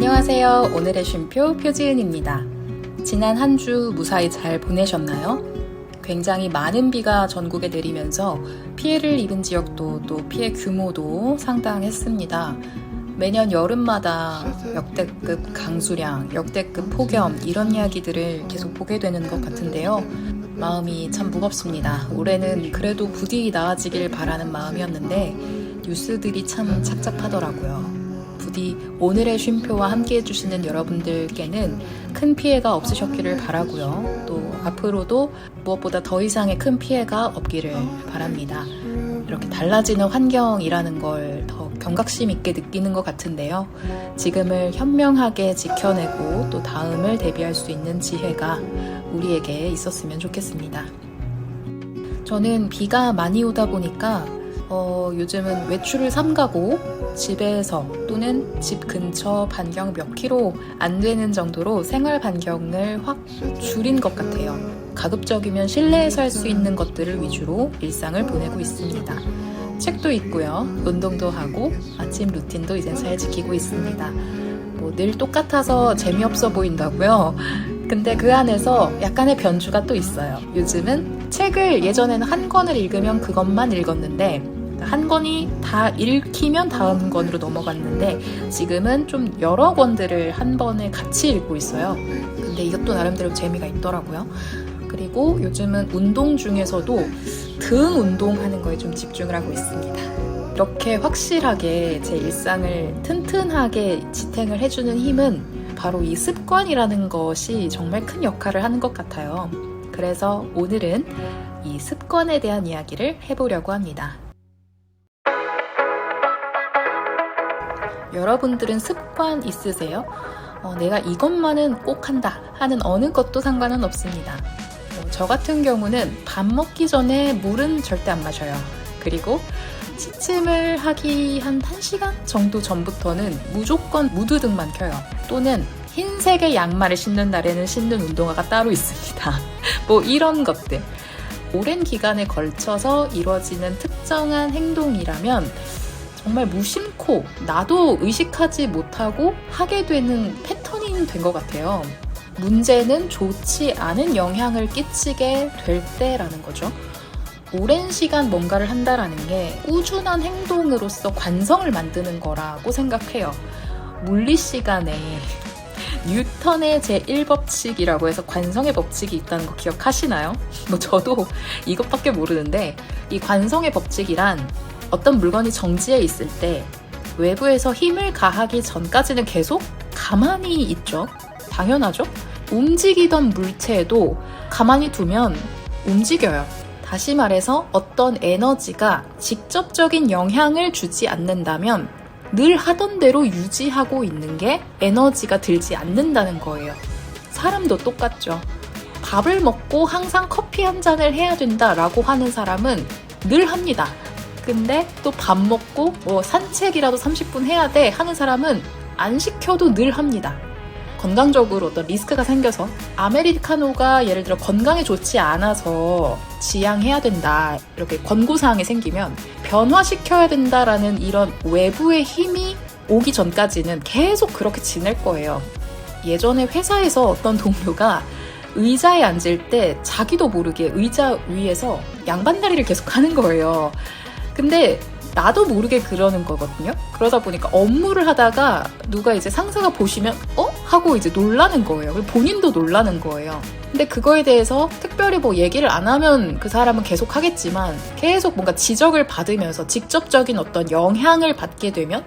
안녕하세요. 오늘의 쉼표 표지은입니다. 지난 한 주 무사히 잘 보내셨나요? 굉장히 많은 비가 전국에 내리면서 피해를 입은 지역도 또 피해 규모도 상당했습니다. 매년 여름마다 역대급 강수량, 역대급 폭염 이런 이야기들을 계속 보게 되는 것 같은데요. 마음이 참 무겁습니다. 올해는 그래도 부디 나아지길 바라는 마음이었는데 뉴스들이 참 착잡하더라고요. 부디 오늘의 쉼표와 함께 해주시는 여러분들께는 큰 피해가 없으셨기를 바라고요. 또 앞으로도 무엇보다 더 이상의 큰 피해가 없기를 바랍니다. 이렇게 달라지는 환경이라는 걸 더 경각심 있게 느끼는 것 같은데요. 지금을 현명하게 지켜내고 또 다음을 대비할 수 있는 지혜가 우리에게 있었으면 좋겠습니다. 저는 비가 많이 오다 보니까 어, 요즘은 외출을 삼가고 집에서 또는 집 근처 반경 몇 킬로 안 되는 정도로 생활 반경을 확 줄인 것 같아요. 가급적이면 실내에서 할 수 있는 것들을 위주로 일상을 보내고 있습니다. 책도 읽고요. 운동도 하고 아침 루틴도 이제 잘 지키고 있습니다. 뭐 늘 똑같아서 재미없어 보인다고요. 근데 그 안에서 약간의 변주가 또 있어요. 요즘은 책을 예전에는 한 권을 읽으면 그것만 읽었는데 한 권이 다 읽히면 다음 권으로 넘어갔는데 지금은 좀 여러 권들을 한 번에 같이 읽고 있어요. 근데 이것도 나름대로 재미가 있더라고요. 그리고 요즘은 운동 중에서도 등 운동하는 거에 좀 집중을 하고 있습니다. 이렇게 확실하게 제 일상을 튼튼하게 지탱을 해주는 힘은 바로 이 습관이라는 것이 정말 큰 역할을 하는 것 같아요. 그래서 오늘은 이 습관에 대한 이야기를 해보려고 합니다. 여러분들은 습관 있으세요? 어, 내가 이것만은 꼭 한다 하는 어느 것도 상관은 없습니다. 어, 저 같은 경우는 밥 먹기 전에 물은 절대 안 마셔요. 그리고 취침을 하기 한 1시간 정도 전부터는 무조건 무드등만 켜요. 또는 흰색의 양말을 신는 날에는 신는 운동화가 따로 있습니다. 뭐 이런 것들. 오랜 기간에 걸쳐서 이루어지는 특정한 행동이라면 정말 무심코 나도 의식하지 못하고 하게 되는 패턴이 된 것 같아요. 문제는 좋지 않은 영향을 끼치게 될 때라는 거죠. 오랜 시간 뭔가를 한다라는 게 꾸준한 행동으로서 관성을 만드는 거라고 생각해요. 물리 시간에 뉴턴의 제1법칙이라고 해서 관성의 법칙이 있다는 거 기억하시나요? 뭐 저도 이것밖에 모르는데 이 관성의 법칙이란 어떤 물건이 정지해 있을 때 외부에서 힘을 가하기 전까지는 계속 가만히 있죠. 당연하죠. 움직이던 물체도 가만히 두면 움직여요. 다시 말해서 어떤 에너지가 직접적인 영향을 주지 않는다면 늘 하던 대로 유지하고 있는 게 에너지가 들지 않는다는 거예요. 사람도 똑같죠. 밥을 먹고 항상 커피 한 잔을 해야 된다라고 하는 사람은 늘 합니다. 근데 또 밥 먹고 뭐 산책이라도 30분 해야 돼 하는 사람은 안 시켜도 늘 합니다. 건강적으로 어떤 리스크가 생겨서 아메리카노가 예를 들어 건강에 좋지 않아서 지양해야 된다 이렇게 권고사항이 생기면 변화시켜야 된다라는 이런 외부의 힘이 오기 전까지는 계속 그렇게 지낼 거예요. 예전에 회사에서 어떤 동료가 의자에 앉을 때 자기도 모르게 의자 위에서 양반다리를 계속 하는 거예요. 근데 나도 모르게 그러는 거거든요. 그러다 보니까 업무를 하다가 누가 이제 상사가 보시면 어? 하고 이제 놀라는 거예요. 본인도 놀라는 거예요. 근데 그거에 대해서 특별히 뭐 얘기를 안 하면 그 사람은 계속 하겠지만 계속 뭔가 지적을 받으면서 직접적인 어떤 영향을 받게 되면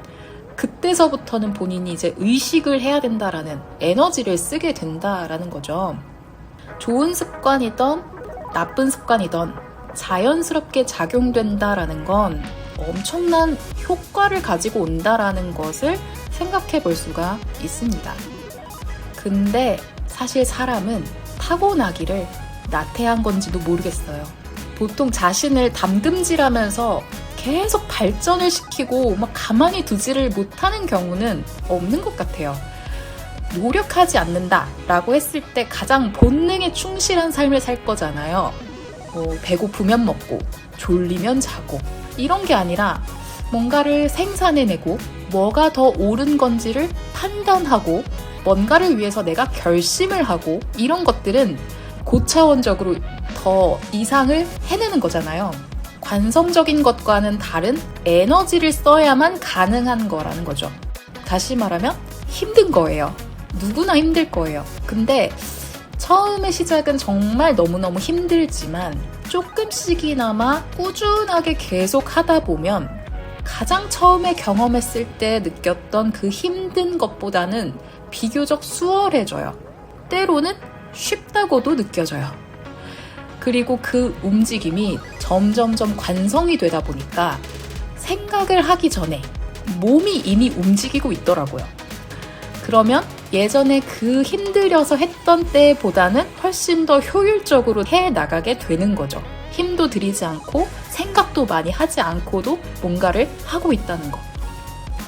그때서부터는 본인이 이제 의식을 해야 된다라는 에너지를 쓰게 된다라는 거죠. 좋은 습관이던 나쁜 습관이던 자연스럽게 작용된다라는 건 엄청난 효과를 가지고 온다라는 것을 생각해 볼 수가 있습니다. 근데 사실 사람은 타고나기를 나태한 건지도 모르겠어요. 보통 자신을 담금질하면서 계속 발전을 시키고 막 가만히 두지를 못하는 경우는 없는 것 같아요. 노력하지 않는다 라고 했을 때 가장 본능에 충실한 삶을 살 거잖아요. 뭐 배고프면 먹고 졸리면 자고 이런 게 아니라 뭔가를 생산해내고 뭐가 더 옳은 건지를 판단하고 뭔가를 위해서 내가 결심을 하고 이런 것들은 고차원적으로 더 이상을 해내는 거잖아요. 관성적인 것과는 다른 에너지를 써야만 가능한 거라는 거죠. 다시 말하면 힘든 거예요. 누구나 힘들 거예요. 근데 처음의 시작은 정말 너무너무 힘들지만 조금씩이나마 꾸준하게 계속 하다 보면 가장 처음에 경험했을 때 느꼈던 그 힘든 것보다는 비교적 수월해져요. 때로는 쉽다고도 느껴져요. 그리고 그 움직임이 점점점 관성이 되다 보니까 생각을 하기 전에 몸이 이미 움직이고 있더라고요. 그러면 예전에 그 힘들여서 했던 때보다는 훨씬 더 효율적으로 해 나가게 되는 거죠. 힘도 들이지 않고 생각도 많이 하지 않고도 뭔가를 하고 있다는 거.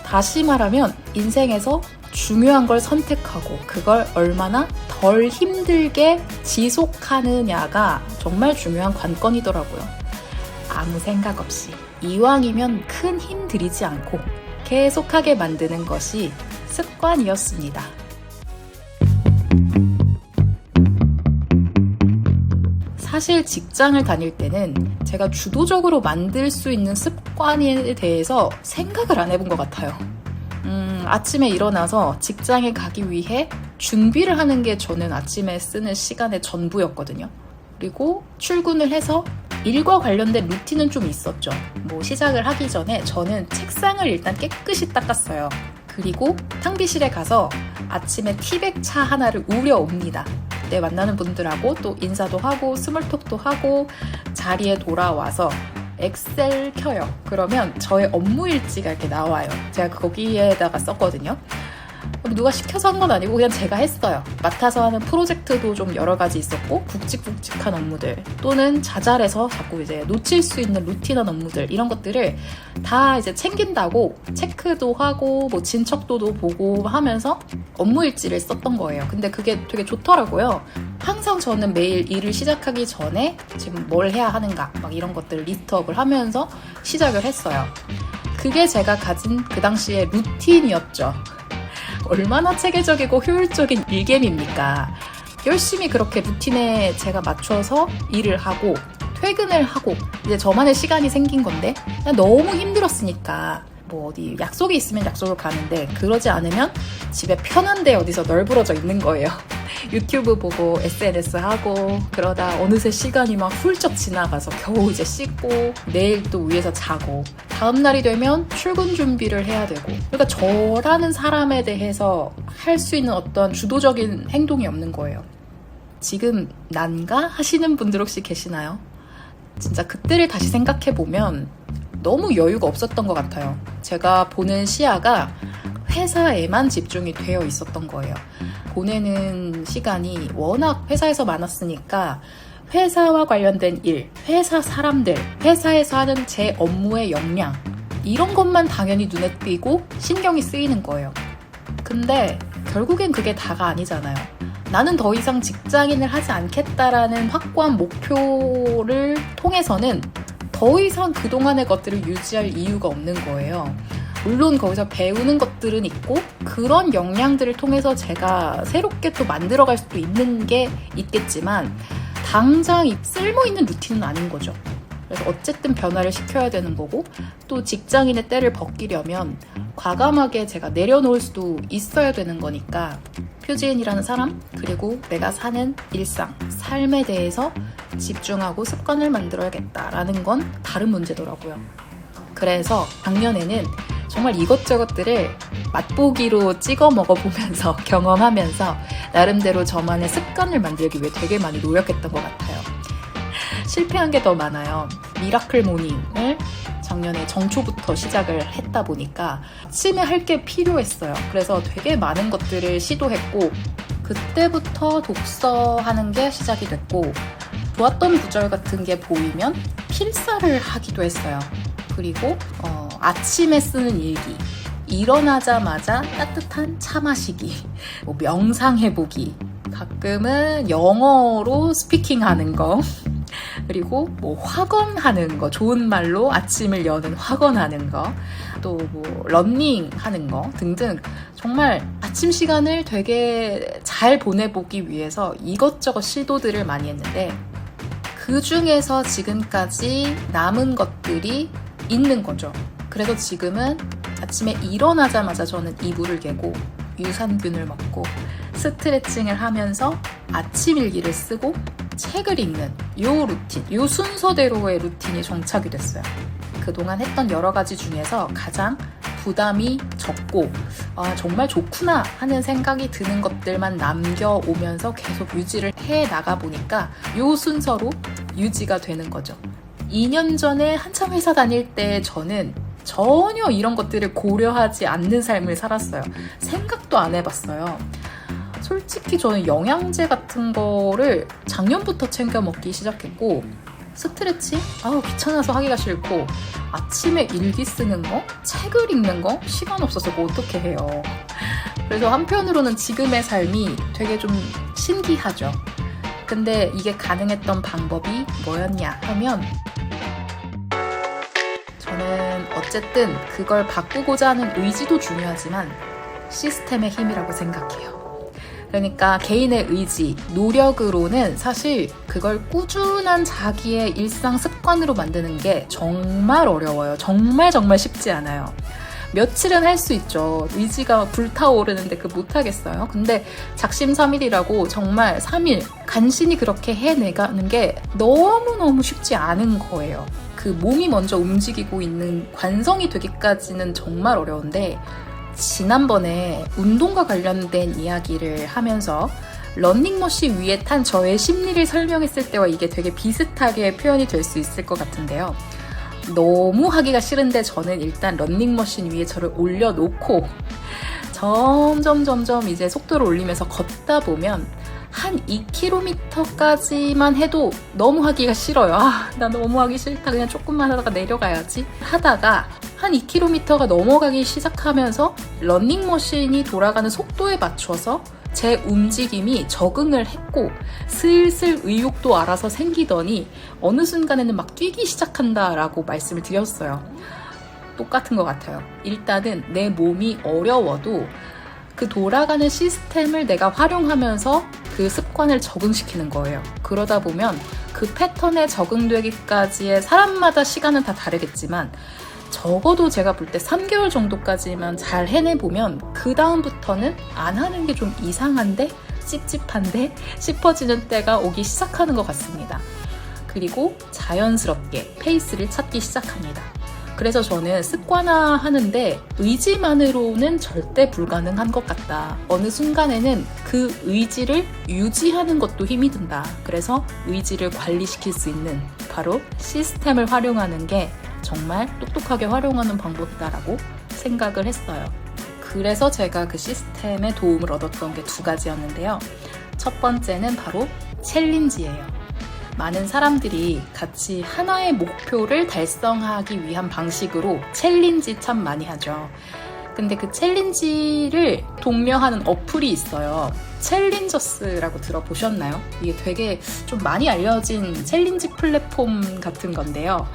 다시 말하면 인생에서 중요한 걸 선택하고 그걸 얼마나 덜 힘들게 지속하느냐가 정말 중요한 관건이더라고요. 아무 생각 없이 이왕이면 큰 힘 들이지 않고 계속하게 만드는 것이 습관이었습니다. 사실 직장을 다닐 때는 제가 주도적으로 만들 수 있는 습관에 대해서 생각을 안 해본 것 같아요. 음, 아침에 일어나서 직장에 가기 위해 준비를 하는 게 저는 아침에 쓰는 시간의 전부였거든요. 그리고 출근을 해서 일과 관련된 루틴은 좀 있었죠. 뭐 시작을 하기 전에 저는 책상을 일단 깨끗이 닦았어요. 그리고 탕비실에 가서 아침에 티백 차 하나를 우려 옵니다. 그때 만나는 분들하고 또 인사도 하고 스몰톡도 하고 자리에 돌아와서 엑셀 켜요. 그러면 저의 업무 일지가 이렇게 나와요. 제가 거기에다가 썼거든요. 누가 시켜서 한 건 아니고 그냥 제가 했어요. 맡아서 하는 프로젝트도 좀 여러 가지 있었고 굵직굵직한 업무들 또는 자잘해서 자꾸 이제 놓칠 수 있는 루틴한 업무들 이런 것들을 다 이제 챙긴다고 체크도 하고 뭐 진척도도 보고 하면서 업무 일지를 썼던 거예요. 근데 그게 되게 좋더라고요. 항상 저는 매일 일을 시작하기 전에 지금 뭘 해야 하는가 막 이런 것들을 리스트업을 하면서 시작을 했어요. 그게 제가 가진 그 당시의 루틴이었죠. 얼마나 체계적이고 효율적인 일겜입니까? 열심히 그렇게 루틴에 제가 맞춰서 일을 하고 퇴근을 하고 이제 저만의 시간이 생긴 건데 너무 힘들었으니까 뭐 어디 약속이 있으면 약속을 가는데 그러지 않으면 집에 편한데 어디서 널브러져 있는 거예요. 유튜브 보고 SNS 하고 그러다 어느새 시간이 막 훌쩍 지나가서 겨우 이제 씻고 내일 또 위에서 자고 다음 날이 되면 출근 준비를 해야 되고 그러니까 저라는 사람에 대해서 할 수 있는 어떤 주도적인 행동이 없는 거예요. 지금 난가 하시는 분들 혹시 계시나요? 진짜 그때를 다시 생각해 보면 너무 여유가 없었던 것 같아요. 제가 보는 시야가 회사에만 집중이 되어 있었던 거예요. 보내는 시간이 워낙 회사에서 많았으니까 회사와 관련된 일, 회사 사람들, 회사에서 하는 제 업무의 역량, 이런 것만 당연히 눈에 띄고 신경이 쓰이는 거예요. 근데 결국엔 그게 다가 아니잖아요. 나는 더 이상 직장인을 하지 않겠다라는 확고한 목표를 통해서는 더 이상 그동안의 것들을 유지할 이유가 없는 거예요. 물론 거기서 배우는 것들은 있고 그런 역량들을 통해서 제가 새롭게 또 만들어갈 수도 있는 게 있겠지만 당장 쓸모 있는 루틴은 아닌 거죠. 그래서 어쨌든 변화를 시켜야 되는 거고 또 직장인의 때를 벗기려면 과감하게 제가 내려놓을 수도 있어야 되는 거니까 표지인이라는 사람 그리고 내가 사는 일상 삶에 대해서 집중하고 습관을 만들어야겠다라는 건 다른 문제더라고요. 그래서 작년에는 정말 이것저것들을 맛보기로 찍어 먹어보면서 경험하면서 나름대로 저만의 습관을 만들기 위해 되게 많이 노력했던 것 같아요. 실패한 게 더 많아요. 미라클 모닝을 작년에 정초부터 시작을 했다 보니까 아침에 할 게 필요했어요. 그래서 되게 많은 것들을 시도했고 그때부터 독서하는 게 시작이 됐고 좋았던 구절 같은 게 보이면 필사를 하기도 했어요. 그리고 어, 아침에 쓰는 일기, 일어나자마자 따뜻한 차 마시기, 뭐 명상해보기, 가끔은 영어로 스피킹하는 거, 그리고 뭐 확언하는 거, 좋은 말로 아침을 여는 확언하는 거, 또 뭐 런닝 하는 거 등등 정말 아침 시간을 되게 잘 보내보기 위해서 이것저것 시도들을 많이 했는데 그 중에서 지금까지 남은 것들이 있는 거죠. 그래서 지금은 아침에 일어나자마자 저는 이불을 개고 유산균을 먹고 스트레칭을 하면서 아침 일기를 쓰고 책을 읽는 요 루틴, 요 순서대로의 루틴이 정착이 됐어요. 그동안 했던 여러 가지 중에서 가장 부담이 적고 아, 정말 좋구나 하는 생각이 드는 것들만 남겨오면서 계속 유지를 해 나가 보니까 요 순서로 유지가 되는 거죠. 2년 전에 한참 회사 다닐 때 저는 전혀 이런 것들을 고려하지 않는 삶을 살았어요. 생각도 안 해봤어요. 솔직히 저는 영양제 같은 거를 작년부터 챙겨 먹기 시작했고 스트레칭? 아우 귀찮아서 하기가 싫고 아침에 일기 쓰는 거? 책을 읽는 거? 시간 없어서 뭐 어떻게 해요. 그래서 한편으로는 지금의 삶이 되게 좀 신기하죠. 근데 이게 가능했던 방법이 뭐였냐 하면 저는 어쨌든 그걸 바꾸고자 하는 의지도 중요하지만 시스템의 힘이라고 생각해요. 그러니까 개인의 의지, 노력으로는 사실 그걸 꾸준한 자기의 일상 습관으로 만드는 게 정말 어려워요. 정말 정말 쉽지 않아요. 며칠은 할 수 있죠. 의지가 불타오르는데 그 못하겠어요. 근데 작심삼일이라고 정말 3일 간신히 그렇게 해내가는 게 너무너무 쉽지 않은 거예요. 그 몸이 먼저 움직이고 있는 관성이 되기까지는 정말 어려운데 지난번에 운동과 관련된 이야기를 하면서 런닝머신 위에 탄 저의 심리를 설명했을 때와 이게 되게 비슷하게 표현이 될 수 있을 것 같은데요. 너무 하기가 싫은데 저는 일단 런닝머신 위에 저를 올려놓고 점점 점점 이제 속도를 올리면서 걷다 보면 한 2km까지만 해도 너무 하기가 싫어요. 아, 나 너무 하기 싫다. 그냥 조금만 하다가 내려가야지. 하다가 한 2km가 넘어가기 시작하면서 런닝머신이 돌아가는 속도에 맞춰서 제 움직임이 적응을 했고 슬슬 의욕도 알아서 생기더니 어느 순간에는 막 뛰기 시작한다라고 말씀을 드렸어요. 똑같은 것 같아요. 일단은 내 몸이 어려워도 그 돌아가는 시스템을 내가 활용하면서 그 습관을 적응시키는 거예요. 그러다 보면 그 패턴에 적응되기까지의 사람마다 시간은 다 다르겠지만 적어도 제가 볼 때 3개월 정도까지만 잘 해내보면 그 다음부터는 안 하는 게 좀 이상한데 찝찝한데 싶어지는 때가 오기 시작하는 것 같습니다. 그리고 자연스럽게 페이스를 찾기 시작합니다. 그래서 저는 습관화 하는데 의지만으로는 절대 불가능한 것 같다. 어느 순간에는 그 의지를 유지하는 것도 힘이 든다. 그래서 의지를 관리시킬 수 있는 바로 시스템을 활용하는 게 정말 똑똑하게 활용하는 방법이다라고 생각을 했어요. 그래서 제가 그 시스템에 도움을 얻었던 게 두 가지였는데요. 첫 번째는 바로 챌린지예요. 많은 사람들이 같이 하나의 목표를 달성하기 위한 방식으로 챌린지 참 많이 하죠. 근데 그 챌린지를 독려하는 어플이 있어요. 챌린저스라고 들어보셨나요? 이게 되게 좀 많이 알려진 챌린지 플랫폼 같은 건데요.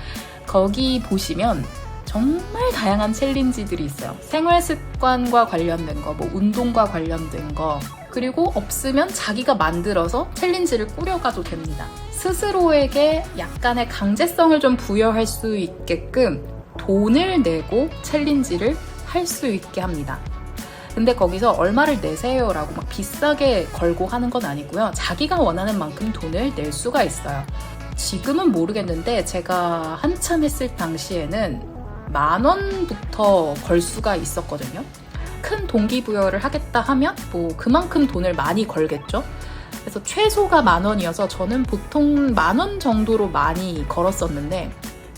거기 보시면 정말 다양한 챌린지들이 있어요. 생활 습관과 관련된 거, 뭐 운동과 관련된 거, 그리고 없으면 자기가 만들어서 챌린지를 꾸려가도 됩니다. 스스로에게 약간의 강제성을 좀 부여할 수 있게끔 돈을 내고 챌린지를 할 수 있게 합니다. 근데 거기서 얼마를 내세요라고 막 비싸게 걸고 하는 건 아니고요. 자기가 원하는 만큼 돈을 낼 수가 있어요. 지금은 모르겠는데 제가 한참 했을 당시에는 만 원부터 걸 수가 있었거든요. 큰 동기부여를 하겠다 하면 뭐 그만큼 돈을 많이 걸겠죠. 그래서 최소가 만 원이어서 저는 보통 만 원 정도로 많이 걸었었는데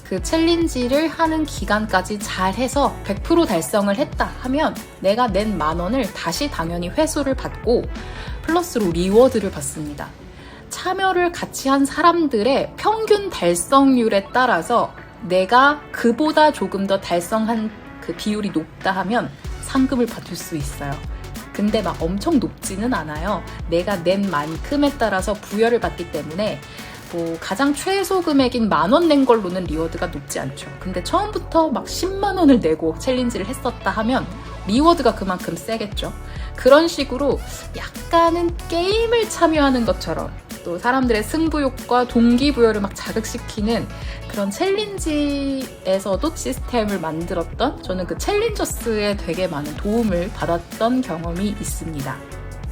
그 챌린지를 하는 기간까지 잘 해서 100% 달성을 했다 하면 내가 낸 만 원을 다시 당연히 회수를 받고 플러스로 리워드를 받습니다. 참여를 같이 한 사람들의 평균 달성률에 따라서 내가 그보다 조금 더 달성한 그 비율이 높다 하면 상금을 받을 수 있어요. 근데 막 엄청 높지는 않아요. 내가 낸 만큼에 따라서 부여를 받기 때문에 뭐 가장 최소 금액인 만 원 낸 걸로는 리워드가 높지 않죠. 근데 처음부터 막 10만 원을 내고 챌린지를 했었다 하면 리워드가 그만큼 세겠죠. 그런 식으로 약간은 게임을 참여하는 것처럼 또 사람들의 승부욕과 동기부여를 막 자극시키는 그런 챌린지에서도 시스템을 만들었던 저는 그 챌린저스에 되게 많은 도움을 받았던 경험이 있습니다.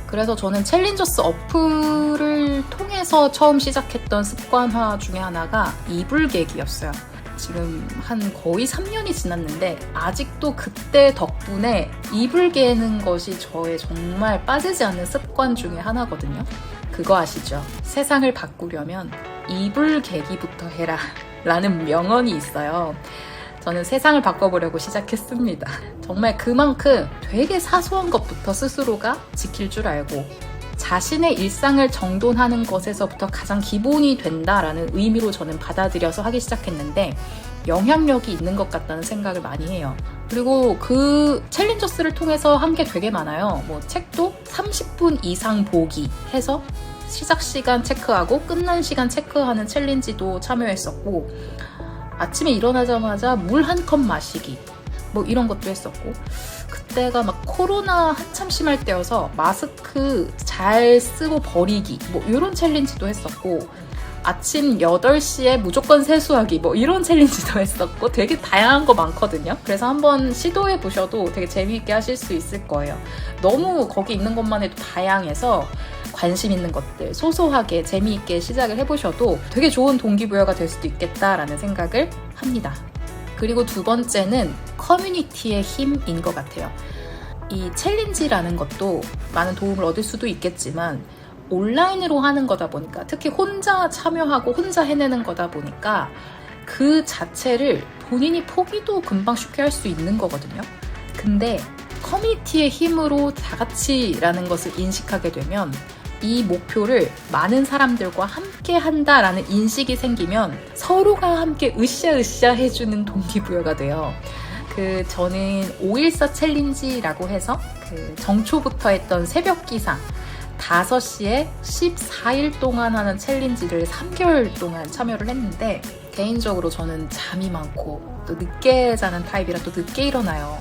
그래서 저는 챌린저스 어플을 통해서 처음 시작했던 습관화 중에 하나가 이불객이었어요. 지금 한 거의 3년이 지났는데 아직도 그때 덕분에 이불 개는 것이 저의 정말 빠지지 않는 습관 중에 하나거든요. 그거 아시죠? 세상을 바꾸려면 이불 개기부터 해라 라는 명언이 있어요. 저는 세상을 바꿔보려고 시작했습니다. 정말 그만큼 되게 사소한 것부터 스스로가 지킬 줄 알고 자신의 일상을 정돈하는 것에서부터 가장 기본이 된다라는 의미로 저는 받아들여서 하기 시작했는데 영향력이 있는 것 같다는 생각을 많이 해요. 그리고 그 챌린저스를 통해서 한 게 되게 많아요. 뭐 책도 30분 이상 보기 해서 시작 시간 체크하고 끝난 시간 체크하는 챌린지도 참여했었고 아침에 일어나자마자 물 한 컵 마시기 뭐 이런 것도 했었고 그때가 막 코로나 한참 심할 때여서 마스크 잘 쓰고 버리기 뭐 이런 챌린지도 했었고 아침 8시에 무조건 세수하기 뭐 이런 챌린지도 했었고 되게 다양한 거 많거든요. 그래서 한번 시도해 보셔도 되게 재미있게 하실 수 있을 거예요. 너무 거기 있는 것만 해도 다양해서 관심 있는 것들 소소하게 재미있게 시작을 해보셔도 되게 좋은 동기부여가 될 수도 있겠다라는 생각을 합니다. 그리고 두 번째는 커뮤니티의 힘인 것 같아요. 이 챌린지라는 것도 많은 도움을 얻을 수도 있겠지만 온라인으로 하는 거다 보니까 특히 혼자 참여하고 혼자 해내는 거다 보니까 그 자체를 본인이 포기도 금방 쉽게 할 수 있는 거거든요. 근데 커뮤니티의 힘으로 다 같이라는 것을 인식하게 되면 이 목표를 많은 사람들과 함께 한다라는 인식이 생기면 서로가 함께 으쌰으쌰 해주는 동기부여가 돼요. 그 저는 514 챌린지라고 해서 그 정초부터 했던 새벽 기상 5시에 14일 동안 하는 챌린지를 3개월 동안 참여를 했는데 개인적으로 저는 잠이 많고 또 늦게 자는 타입이라 또 늦게 일어나요.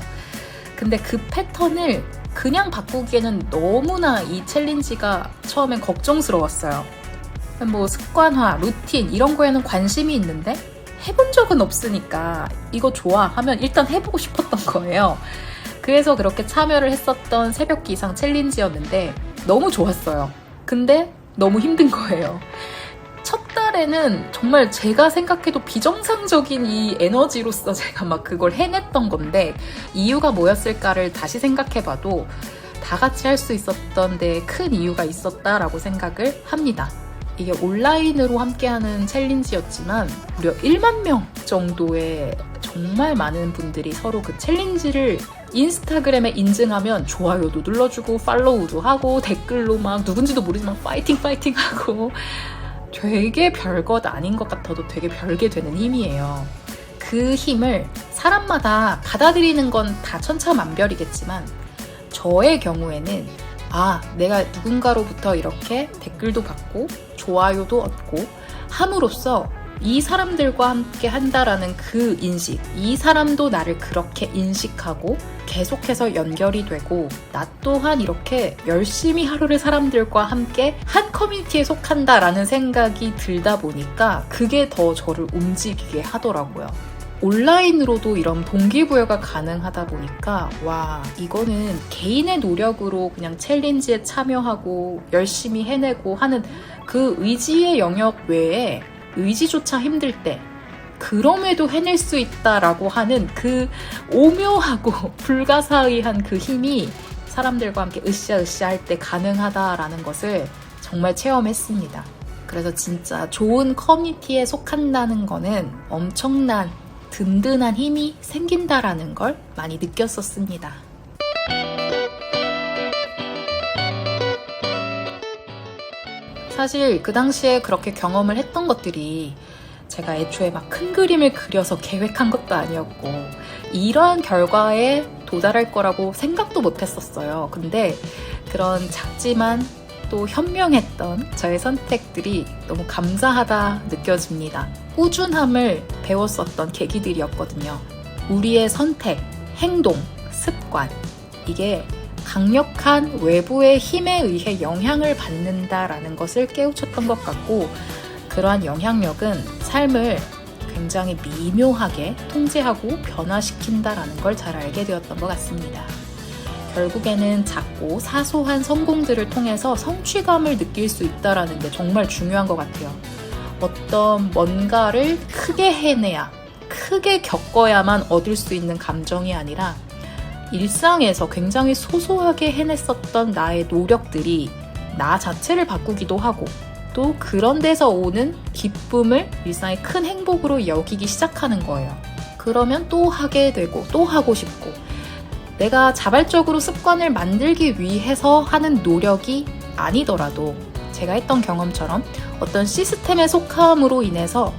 근데 그 패턴을 그냥 바꾸기에는 너무나 이 챌린지가 처음엔 걱정스러웠어요. 뭐 습관화, 루틴 이런 거에는 관심이 있는데 해본 적은 없으니까 이거 좋아 하면 일단 해보고 싶었던 거예요. 그래서 그렇게 참여를 했었던 새벽 기상 챌린지였는데 너무 좋았어요. 근데 너무 힘든 거예요. 첫 달에는 정말 제가 생각해도 비정상적인 이 에너지로서 제가 막 그걸 해냈던 건데 이유가 뭐였을까를 다시 생각해봐도 다 같이 할 수 있었던 데 큰 이유가 있었다라고 생각을 합니다. 이게 온라인으로 함께하는 챌린지였지만 무려 1만 명 정도의 정말 많은 분들이 서로 그 챌린지를 인스타그램에 인증하면 좋아요도 눌러주고 팔로우도 하고 댓글로 막 누군지도 모르지만 파이팅 파이팅 하고 되게 별것 아닌 것 같아도 되게 별게 되는 힘이에요. 그 힘을 사람마다 받아들이는 건 다 천차만별이겠지만 저의 경우에는 아, 내가 누군가로부터 이렇게 댓글도 받고 좋아요도 얻고 함으로써 이 사람들과 함께 한다라는 그 인식, 이 사람도 나를 그렇게 인식하고 계속해서 연결이 되고 나 또한 이렇게 열심히 하루를 사람들과 함께 한 커뮤니티에 속한다라는 생각이 들다 보니까 그게 더 저를 움직이게 하더라고요. 온라인으로도 이런 동기부여가 가능하다 보니까 와 이거는 개인의 노력으로 그냥 챌린지에 참여하고 열심히 해내고 하는 그 의지의 영역 외에 의지조차 힘들 때 그럼에도 해낼 수 있다라고 하는 그 오묘하고 불가사의한 그 힘이 사람들과 함께 으쌰으쌰 할 때 가능하다라는 것을 정말 체험했습니다. 그래서 진짜 좋은 커뮤니티에 속한다는 거는 엄청난 든든한 힘이 생긴다라는 걸 많이 느꼈었습니다. 사실 그 당시에 그렇게 경험을 했던 것들이 제가 애초에 막 큰 그림을 그려서 계획한 것도 아니었고 이러한 결과에 도달할 거라고 생각도 못 했었어요. 근데 그런 작지만 또 현명했던 저의 선택들이 너무 감사하다 느껴집니다. 꾸준함을 배웠었던 계기들이었거든요. 우리의 선택, 행동, 습관, 이게 강력한 외부의 힘에 의해 영향을 받는다라는 것을 깨우쳤던 것 같고, 그러한 영향력은 삶을 굉장히 미묘하게 통제하고 변화시킨다라는 걸 잘 알게 되었던 것 같습니다. 결국에는 작고 사소한 성공들을 통해서 성취감을 느낄 수 있다라는 게 정말 중요한 것 같아요. 어떤 뭔가를 크게 해내야, 크게 겪어야만 얻을 수 있는 감정이 아니라 일상에서 굉장히 소소하게 해냈었던 나의 노력들이 나 자체를 바꾸기도 하고 또 그런 데서 오는 기쁨을 일상의 큰 행복으로 여기기 시작하는 거예요. 그러면 또 하게 되고 또 하고 싶고 내가 자발적으로 습관을 만들기 위해서 하는 노력이 아니더라도 제가 했던 경험처럼 어떤 시스템에 속함으로 인해서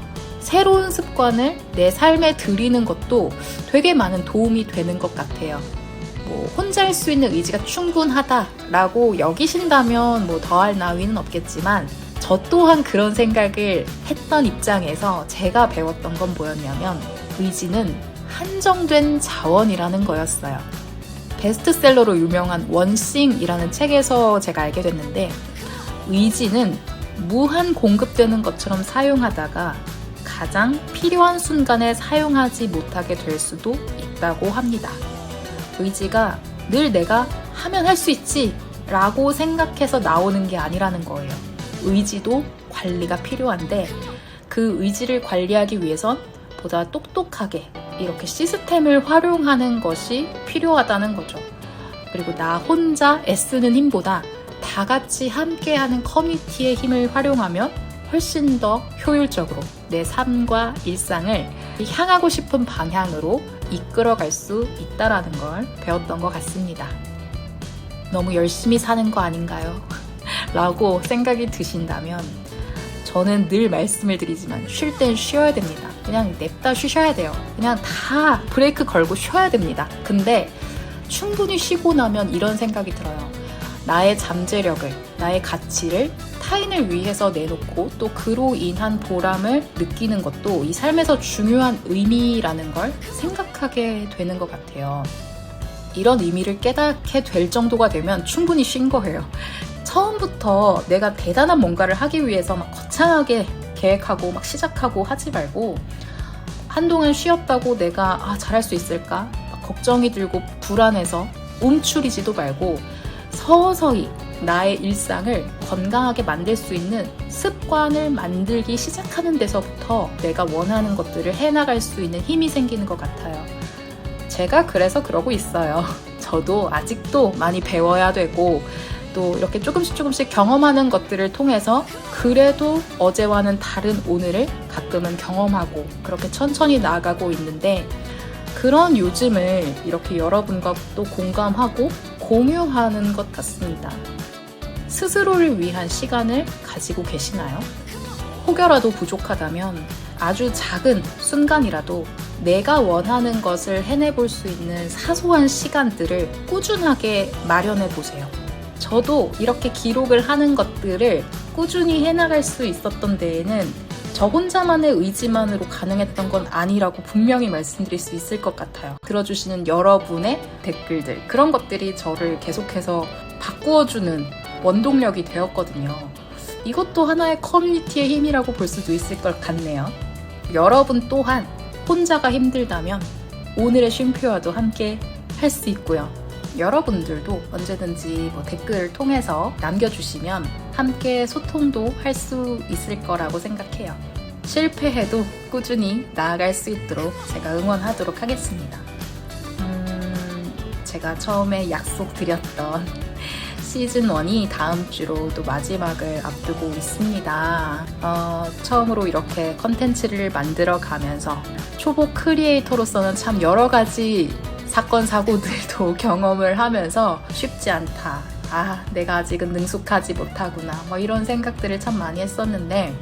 새로운 습관을 내 삶에 들이는 것도 되게 많은 도움이 되는 것 같아요. 뭐 혼자 할 수 있는 의지가 충분하다라고 여기신다면 뭐 더할 나위는 없겠지만 저 또한 그런 생각을 했던 입장에서 제가 배웠던 건 뭐였냐면 의지는 한정된 자원이라는 거였어요. 베스트셀러로 유명한 원싱이라는 책에서 제가 알게 됐는데 의지는 무한 공급되는 것처럼 사용하다가 가장 필요한 순간에 사용하지 못하게 될 수도 있다고 합니다. 의지가 늘 내가 하면 할 수 있지 라고 생각해서 나오는 게 아니라는 거예요. 의지도 관리가 필요한데 그 의지를 관리하기 위해선 보다 똑똑하게 이렇게 시스템을 활용하는 것이 필요하다는 거죠. 그리고 나 혼자 애쓰는 힘보다 다 같이 함께하는 커뮤니티의 힘을 활용하면 훨씬 더 효율적으로 내 삶과 일상을 향하고 싶은 방향으로 이끌어갈 수 있다라는 걸 배웠던 것 같습니다. 너무 열심히 사는 거 아닌가요? 라고 생각이 드신다면 저는 늘 말씀을 드리지만 쉴 땐 쉬어야 됩니다. 그냥 냅다 쉬셔야 돼요. 그냥 다 브레이크 걸고 쉬어야 됩니다. 근데 충분히 쉬고 나면 이런 생각이 들어요. 나의 잠재력을, 나의 가치를 타인을 위해서 내놓고 또 그로 인한 보람을 느끼는 것도 이 삶에서 중요한 의미라는 걸 생각하게 되는 것 같아요. 이런 의미를 깨닫게 될 정도가 되면 충분히 쉰 거예요. 처음부터 내가 대단한 뭔가를 하기 위해서 막 거창하게 계획하고 막 시작하고 하지 말고 한동안 쉬었다고 내가 아, 잘할 수 있을까? 걱정이 들고 불안해서 움츠리지도 말고 서서히 나의 일상을 건강하게 만들 수 있는 습관을 만들기 시작하는 데서부터 내가 원하는 것들을 해나갈 수 있는 힘이 생기는 것 같아요. 제가 그래서 그러고 있어요. 저도 아직도 많이 배워야 되고 또 이렇게 조금씩 조금씩 경험하는 것들을 통해서 그래도 어제와는 다른 오늘을 가끔은 경험하고 그렇게 천천히 나아가고 있는데 그런 요즘을 이렇게 여러분과 또 공감하고 공유하는 것 같습니다. 스스로를 위한 시간을 가지고 계시나요? 혹여라도 부족하다면 아주 작은 순간이라도 내가 원하는 것을 해내볼 수 있는 사소한 시간들을 꾸준하게 마련해 보세요. 저도 이렇게 기록을 하는 것들을 꾸준히 해나갈 수 있었던 데에는 저 혼자만의 의지만으로 가능했던 건 아니라고 분명히 말씀드릴 수 있을 것 같아요. 들어주시는 여러분의 댓글들, 그런 것들이 저를 계속해서 바꾸어주는 원동력이 되었거든요. 이것도 하나의 커뮤니티의 힘이라고 볼 수도 있을 것 같네요. 여러분 또한 혼자가 힘들다면 오늘의 쉼표와도 함께 할 수 있고요. 여러분들도 언제든지 뭐 댓글을 통해서 남겨주시면 함께 소통도 할 수 있을 거라고 생각해요. 실패해도 꾸준히 나아갈 수 있도록 제가 응원하도록 하겠습니다. 음, 제가 처음에 약속드렸던 시즌 1이 다음 주로 또 마지막을 앞두고 있습니다. 어, 처음으로 이렇게 컨텐츠를 만들어 가면서 초보 크리에이터로서는 참 여러 가지 사건, 사고들도 경험을 하면서 쉽지 않다. 아, 내가 아직은 능숙하지 못하구나. 뭐 이런 생각들을 참 많이 했었는데,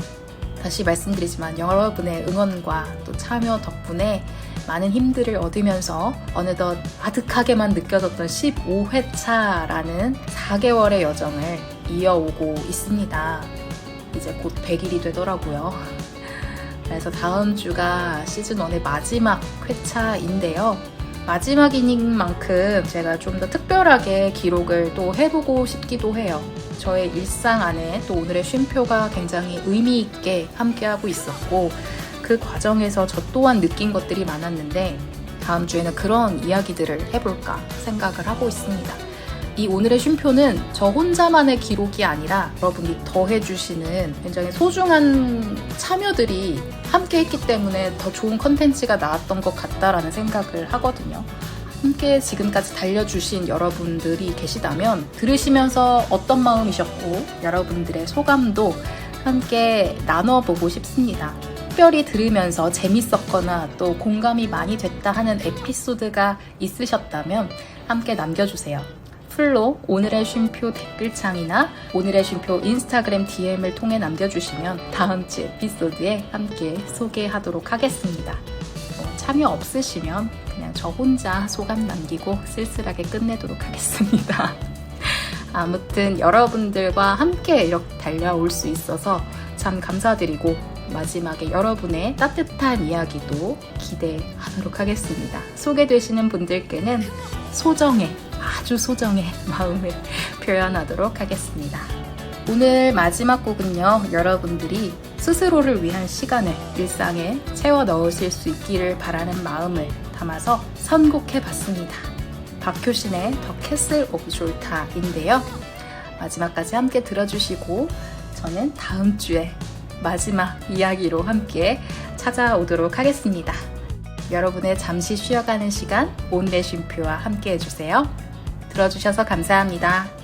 다시 말씀드리지만 여러분의 응원과 또 참여 덕분에 많은 힘들을 얻으면서 어느덧 아득하게만 느껴졌던 15회차라는 4개월의 여정을 이어오고 있습니다. 이제 곧 100일이 되더라고요. 그래서 다음 주가 시즌 1의 마지막 회차인데요. 마지막인 만큼 제가 좀 더 특별하게 기록을 또 해보고 싶기도 해요. 저의 일상 안에 또 오늘의 쉼표가 굉장히 의미 있게 함께하고 있었고 그 과정에서 저 또한 느낀 것들이 많았는데 다음 주에는 그런 이야기들을 해볼까 생각을 하고 있습니다. 이 오늘의 쉼표는 저 혼자만의 기록이 아니라 여러분이 더해주시는 굉장히 소중한 참여들이 함께 했기 때문에 더 좋은 컨텐츠가 나왔던 것 같다라는 생각을 하거든요. 함께 지금까지 달려주신 여러분들이 계시다면 들으시면서 어떤 마음이셨고 여러분들의 소감도 함께 나눠보고 싶습니다. 특별히 들으면서 재밌었거나 또 공감이 많이 됐다 하는 에피소드가 있으셨다면 함께 남겨주세요. 풀로 오늘의 쉼표 댓글창이나 오늘의 쉼표 인스타그램 DM을 통해 남겨주시면 다음 주 에피소드에 함께 소개하도록 하겠습니다. 뭐 참여 없으시면 그냥 저 혼자 소감 남기고 쓸쓸하게 끝내도록 하겠습니다. 아무튼 여러분들과 함께 이렇게 달려올 수 있어서 참 감사드리고 마지막에 여러분의 따뜻한 이야기도 기대하도록 하겠습니다. 소개되시는 분들께는 소정의 아주 소정의 마음을 표현하도록 하겠습니다. 오늘 마지막 곡은요, 여러분들이 스스로를 위한 시간을 일상에 채워 넣으실 수 있기를 바라는 마음을 담아서 선곡해 봤습니다. 박효신의 더 캐슬 오브 졸타인데요. 마지막까지 함께 들어주시고, 저는 다음 주에 마지막 이야기로 함께 찾아오도록 하겠습니다. 여러분의 잠시 쉬어가는 시간, 온내 쉼표와 함께 해주세요. 들어주셔서 감사합니다.